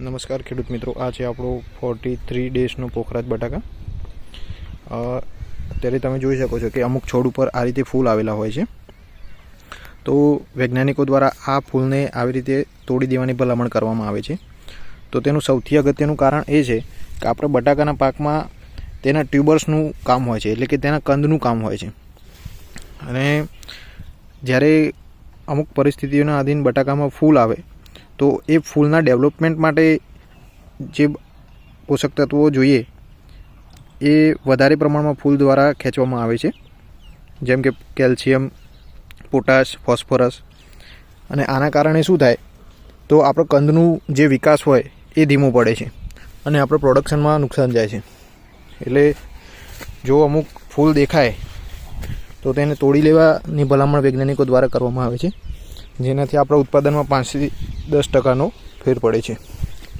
નમસ્કાર ખેડૂત મિત્રો આ છે આપણો ફોર્ટી થ્રી ડેઝનો પોખરાજ બટાકા. અત્યારે તમે જોઈ શકો છો કે અમુક છોડ ઉપર આ રીતે ફૂલ આવેલા હોય છે. તો વૈજ્ઞાનિકો દ્વારા આ ફૂલને આવી રીતે તોડી દેવાની ભલામણ કરવામાં આવે છે. તો તેનું સૌથી અગત્યનું કારણ એ છે કે આપણે બટાકાના પાકમાં તેના ટ્યુબર્સનું કામ હોય છે, એટલે કે તેના કંદનું કામ હોય છે. અને જ્યારે અમુક પરિસ્થિતિઓના આધીન બટાકામાં ફૂલ આવે તો એ ફૂલના ડેવલપમેન્ટ માટે જે પોષક તત્વો જોઈએ, એ વધારે પ્રમાણમાં ફૂલ દ્વારા ખેંચવામાં આવે છે. જેમ કે કેલ્શિયમ, પોટાશ, ફોસ્ફરસ. અને આના કારણે શું થાય, તો આપણો કંદનું જે વિકાસ હોય, એ ધીમો પડે છે. અને આપણે પ્રોડક્શનમાં નુકસાન જાય છે. એટલે જો અમુક ફૂલ દેખાય, તો તેને તોડી લેવાની ભલામણ વૈજ્ઞાનિકો દ્વારા કરવામાં આવે છે. જેનાથી આપણા ઉત્પાદનમાં પાંચથી દસ ટકાનો ફેર પડે છે.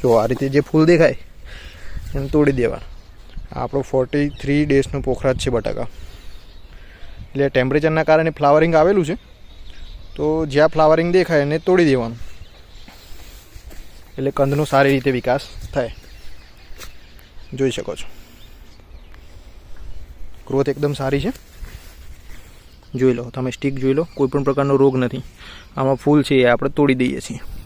જો આ રીતે જે ફૂલ દેખાય, એને તોડી દેવા આપણો ફોર્ટી થ્રી ડેઝનો પોખરાજ છે બટાકા. એટલે ટેમ્પરેચરના કારણે ફ્લાવરિંગ આવેલું છે. તો જ્યાં ફ્લાવરિંગ દેખાય, એને તોડી દેવાનું. એટલે કંદનો સારી રીતે વિકાસ થાય. જોઈ શકો છો. ગ્રોથ એકદમ સારી છે. જોઈ લો, તમે સ્ટીક જોઈ લો, કોઈ પણ પ્રકારનો રોગ નથી. આમાં ફૂલ છે એ આપણે તોડી દઈએ છીએ.